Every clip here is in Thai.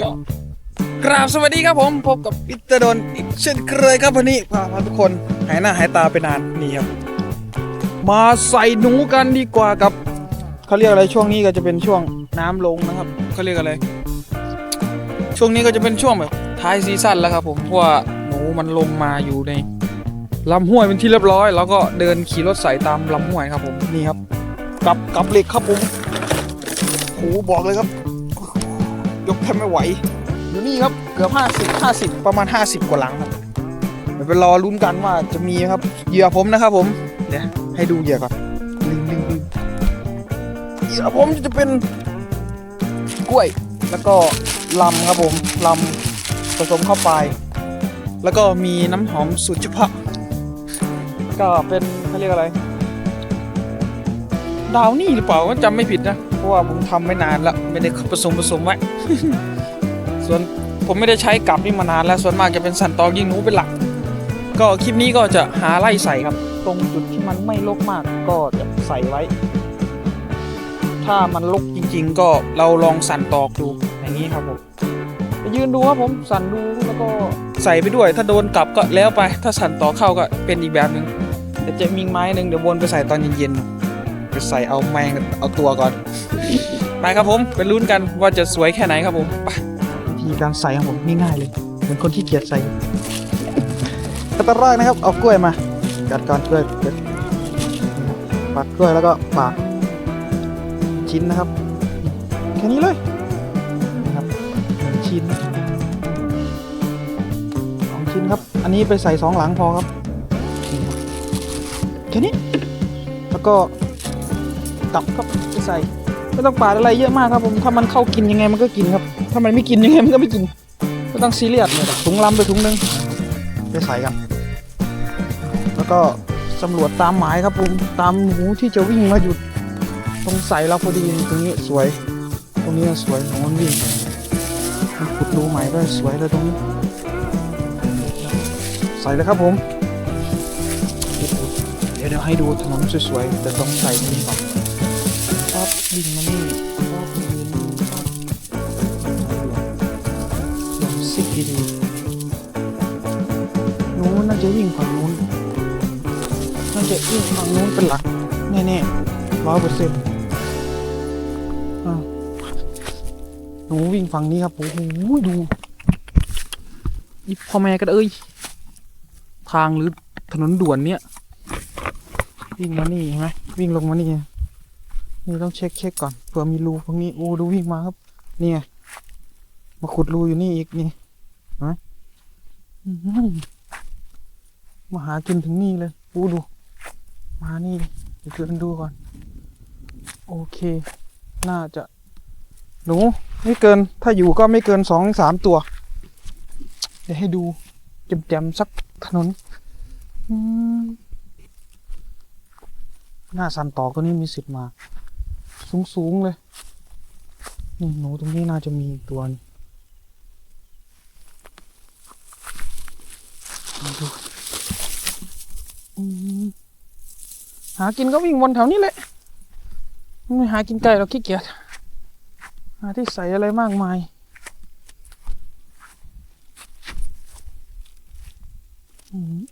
ก็กราบสวัสดีครับผมพบกับอิตาดนอีกเช่นเคยครับวันนี้พาทุกคนหายหน้าหายตาไปนานนี่ครับมาใส่หนูกันดีกว่ากับเขาเรียกอะไรช่วงนี้ก็จะเป็นช่วงน้ำลงนะครับเขาเรียกอะไรช่วงนี้ก็จะเป็นช่วงแบบท้ายซีซั่นแล้วครับผมเพราะว่าหนูมันลงมาอยู่ในลำห้วยเป็นที่เรียบร้อย แล้วก็เดินขี่รถใส่ตามลำห้วยครับผมนี่ครับกับกับเหล็กครับผมโอ้โหบอกเลยครับ ยกแทบไม่ไหว อยู่นี่ครับเกือบ 50 50 ประมาณ 50 กว่าหลังครับเดี๋ยวไปรอลุ้นกันว่าจะมีครับเหยื่อผมนะครับผมเดี๋ยวให้ดูเหยื่อก่อนลิงลิงลิงเหยื่อผมจะเป็นกล้วย แล้วก็ลำครับผมลำผสมเข้าไป แล้วก็มีน้ำหอมสูตรเฉพาะก็เป็นเขาเรียกอะไร ดาวนี่หรือเปล่าก็จำไม่ผิดนะเพ ราะว่าผมทำไม่นานแล้วไม่ได้ผสมผสมไว้ส่วนผมไม่ได้ใช้กับนี่มานานแล้วส่วนมากจะเป็นสันตอยิงหนูเป็นหลัก ก็คลิปนี้ก็จะหาไล่ใส่ครับ ตรงจุดที่มันไม่รกมากก็จะใส่ไว้ ถ้ามันรกจริง ๆ ก็เราลองสั่นตอกดูอย่างนี้ครับผมไปยืนดูครับผมสั่นดูแล้วก็ใส่ไปด้วย ถ้าโดนกลับก็แล้วไป ถ้าสั่นต่อเข้าก็เป็นอีกแบบหนึ่งเดี๋ยวจะมีไม้หนึ่งเดี๋ยววนไปใส่ตอนเย็นๆ ไปใส่เอาแมงเอาตัวก่อน ไปครับผมไปลุ้นกันว่าจะสวยแค่ไหนครับผมไปวิธีการใส่ของผมง่ายๆเลย เหมือนคนที่เกียจใส่ขั้นตอนแรกนะครับ เอากล้วยมาจัดการกล้วยเด็ดปัดกล้วยแล้วก็ปาดชิ้นนะครับ แค่นี้เลยนะครับหนึ่งชิ้นสองชิ้นครับ อันนี้ไปใส่สองหลังพอครับนี่ครับแค่นี้ แล้วก็ กลับครับไปใส่ไม่ต้องปาดอะไรเยอะมากครับผมถ้ามันเข้ากินยังไงมันก็กินครับถ้ามันไม่กินยังไงมันก็ไม่กินไม่ต้องซีเรียสเนี่ยถุงลำไปถุงหนึงไปใส่กันแล้วก็สำรวจตามหมายครับผมตามหนูที่จะวิ่งมาหยุดตรงใส่เราพอดีตรงนี้สวย ตรงนี้สวยหนูมันวิ่งมันขุดรูใหม่ด้วยสวยเลยตรงนี้ใส่เลยครับผมเดี๋ยวเดี๋ยวให้ดูถนนสวยๆแต่ต้องใส่ตรงนี้ก่อนช อบวิ่งมานี่ชอบยืนชอบลองซิกดีๆนู้นน่าจะวิ่งฝั่งนู้นน่าจะวิ่งฝั่งนู้นเป็นหลัก แน่ๆร้อยเปอร์เซ็นต์หนูวิ่งฝั่งนี้ครับโอ้โหดูนี่พ่อแม่กันเอ้ย ทางหรือถนนด่วนเนี่ย วิ่งมานี่เห็นไหมวิ่งลงมานี่ นี่ต้องเช็คเช็คก่อนเผื่อมีรูตรงนี้โอ้ดูวิ่งมาครับนี่ไงมาขุดรูอยู่นี่อีกนี่เห็นไหมมาหากินถึงนี่เลยโอ้ดู มานี่เดี๋ยวเดินดูก่อน โอเค น่าจะหนูไม่เกินถ้าอยู่ก็ไม่เกินสองสามตัว เดี๋ยวให้ดูแจมๆสักถนนหน้าสันต่อก็นี่มีสิทธิ์มา สูงๆเลย นี่หนูตรงนี้น่าจะมีอีกตัวนึงดูอืมหากินก็วิ่งวนแถวนี้แหละไม่หากินไก่เราขี้เกียจหาที่ใส่อะไรมากมาย อืม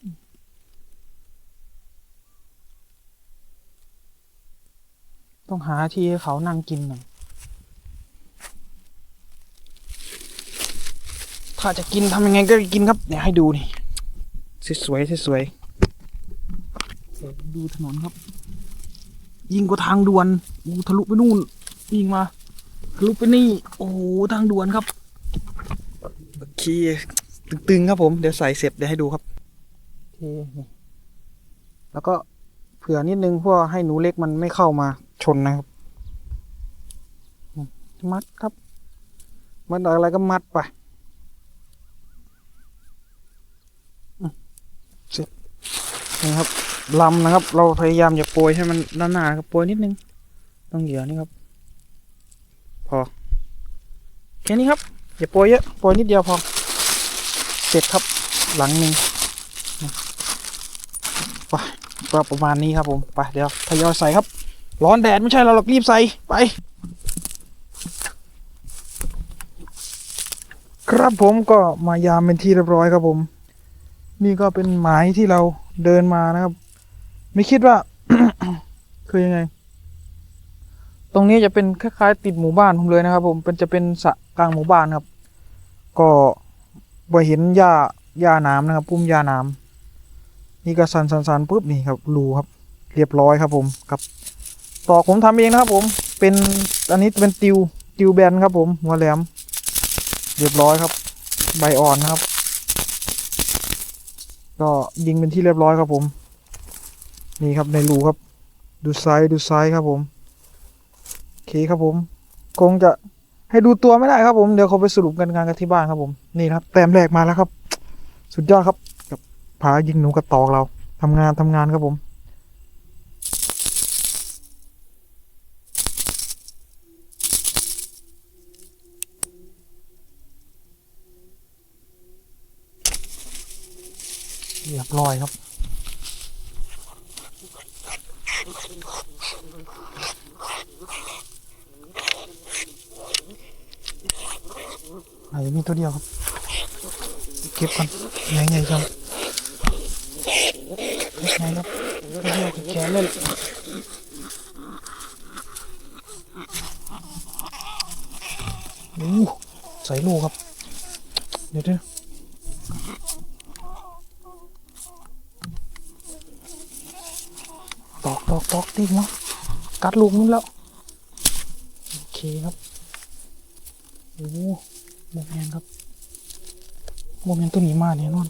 ต้อง หาที่ให้เขานั่งกินหน่อยถ้าจะกินทำยังไงก็กินครับเดี๋ยวให้ดูนี่สวยๆสวยๆเดี๋ยวดูถนนครับ ยิ่งกว่าทางด่วนอูทะลุไปนู่นยิงมาทะลุไปนี่ โอ้โหทางด่วนครับโอเคตึงๆครับผม เดี๋ยวใส่เสร็จเดี๋ยวให้ดูครับโอเคนี่แล้วก็เผื่อนิดนึงเพื่อให้หนูเล็กมันไม่เข้ามา ชนนะครับ มัดครับ มัดอะไรก็มัดไปเสร็จนี่ครับลำนะครับ เราพยายามอย่าโปรยให้มันด้านหน้าครับโปรยนิดนึง ต้องเหยื่อนี่ครับ พอแค่นี้ครับ อย่าโปรยเยอะโปรยนิดเดียวพอเสร็จครับหลังหนึ่งไปประมาณนี้ครับผม ไป เดี๋ยวทยอยใส่ครับ ร้อนแดดไม่ใช่เราหรอกรีบใส่ไป ครับผมก็มายามเป็นที่เรียบร้อยครับผม นี่ก็เป็นหมายที่เราเดินมานะครับ ไม่คิดว่า คือยังไง ตรงนี้จะเป็นคล้ายๆติดหมู่บ้านผมเลยนะครับ ผมเป็นจะเป็นสะกลางหมู่บ้านครับ ก็บ่เห็นหญ้าหญ้าน้ำนะครับพุ่มหญ้าน้ำนี่ก็สันสันสันปุ๊บนี่ครับรูครับ เรียบร้อยครับผมครับ ตอกผมทำเองนะครับ ผมเป็นอันนี้เป็นติวติวแบนครับ ผมหัวแหลม เรียบร้อยครับ ใบอ่อนนะครับ ก็ยิงเป็นที่เรียบร้อยครับผม นี่ครับในรูครับ ดูไซส์ดูไซส์ครับผมโอเคครับผม คงจะให้ดูตัวไม่ได้ครับผมเดี๋ยวเขาไปสรุปกันงานกันที่บ้านครับผมนี่ครับ แต้มแรกมาแล้วครับ สุดยอดครับกับพายิงหนูกระตอกเราทำงานทำงานครับผม เรียบร้อยครับอาจจะมีตัวเดียวครับ เก็บก่อนใหญ่ๆครับใหญ่ครับตัวเดียวกับแขนเลยโอ้ใส่ลูกครับ เดี๋ยวเดี๋ยว ตอกตอกตอกตีมั้งกัดลูกนู้นแล้ว โอเคครับ โอ้โมเมนครับโมเมนตัวนี้มาเนี่ยนอน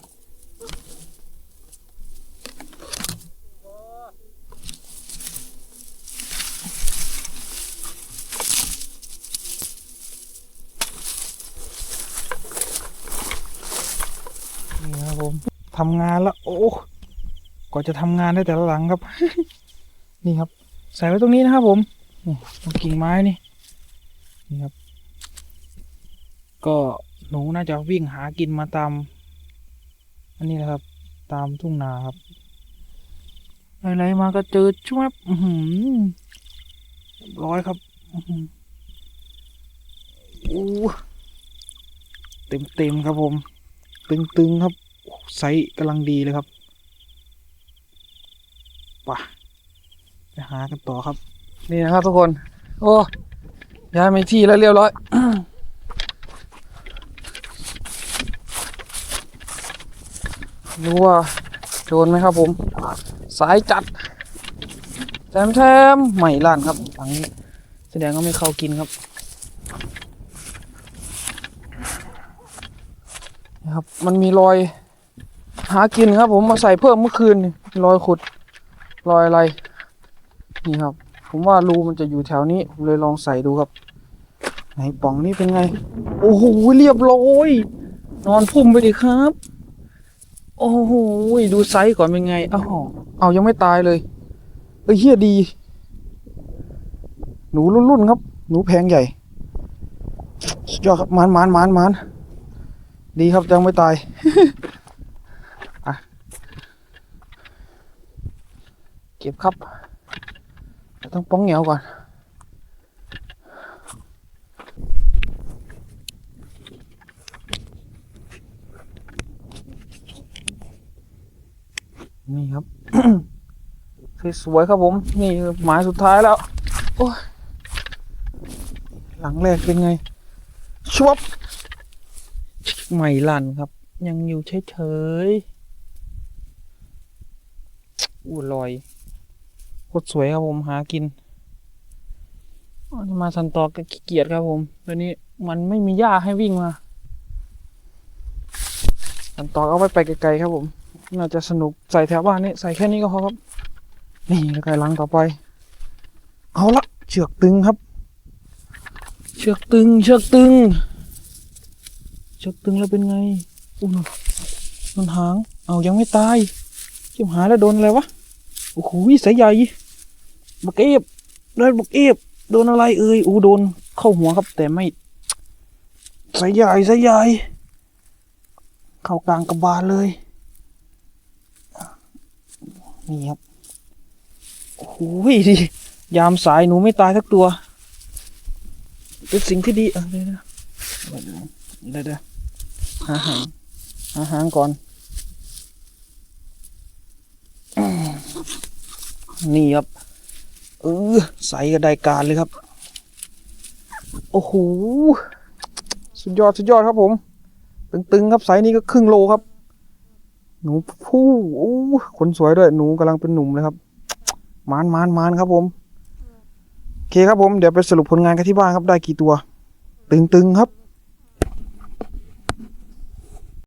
นี่ครับผมทำงานแล้ว โอ้กว่าจะทำงานได้แต่ละหลังครับ นี่ครับ ใส่ไว้ตรงนี้นะครับผมนี่ตรงกิ่งไม้นี่นี่ครับ ก็หนูน่าจะวิ่งหากินมาตาม อันนี้นะครับ ตามทุ่งนาครับอะไรมาก็เจอช่วบหือเรียบร้อยครับอื้อหืออู้เต็มเต็มครับผมตึงตึงๆครับไซส์กำลังดีเลยครับปไป หากันต่อครับ นี่นะครับทุกคน โอ้ย้ายไปที่แล้วเรียบร้อยรู้ว่าโดนไหมครับผม สายจัดแถมแถมใหม่ล้านครับหลังนี้แสดงว่าไม่เข้ากินครับนะครับ มันมีรอย หากินครับผมมาใส่เพิ่มเมื่อคืนรอยขุด รอยอะไร นี่ครับ ผมว่ารูมันจะอยู่แถวนี้ ผมเลยลองใส่ดูครับ ไหนป่องนี่เป็นไง โอ้โหเรียบร้อยนอนพุ่มไปดิครับ โอ้โหดูไซส์ก่อนเป็นไงอ้าวเอายังไม่ตายเลยเอ้ยเฮียดี หนูรุ่นๆครับ หนูแพงใหญ่ยอดครับมันมันมันมันดีครับยังไม่ตายเก็บครับ ต้องป้องเหนียวก่อน นี่ครับ สวยครับผม นี่หมายสุดท้ายแล้ว โอ้ย หลังแรกเป็นไงชวบไม่ลั่นครับ ยังอยู่เฉยๆอู้ลอย โคตรสวยครับผมหากินอ๋อมาสันตอกก็ขี้เกียจครับผมตัวนี้มันไม่มีหญ้าให้วิ่งมา สันตอกเอาไว้ไปไกลๆครับผม น่าจะสนุกใส่แถวบ้านนี่ใส่แค่นี้ก็พอครับ นี่แล้วไก่ลังต่อไป เอาละเชือกตึงครับ เชือกตึง เชือกตึง เชือกตึงแล้วเป็นไงอุ้ยโดนหาง เอายังไม่ตายจิมหายแล้วโดนอะไรวะโอ้โหสายใหญ่ บักเอฟโดนบักเอฟโดนอะไรเอ่ยอูโดนเข้าหัวครับ แต่ไม่สายใหญ่สายใหญ่เข้ากลางกระบาลเลย นี่ครับโอ้โหดิยามสายหนูไม่ตายสักตัว เป็นสิ่งที่ดีเออเดี๋ยวเดี๋ยวเดี๋ยวเดี๋ยวหาหางหาหางก่อน นี่ครับ เออใส่กระได้การเลยครับ โอ้โห สุดยอดสุดยอดครับผม ตึงๆครับไซส์นี้ก็ครึ่งโลครับ หนูผู้โอ้คนสวยด้วยหนูกำลังเป็นหนุ่มเลยครับมานมานมานครับผมโอเคครับผมเดี๋ยวไปสรุปผลงานกันที่บ้านครับได้กี่ตัว ตึงๆครับ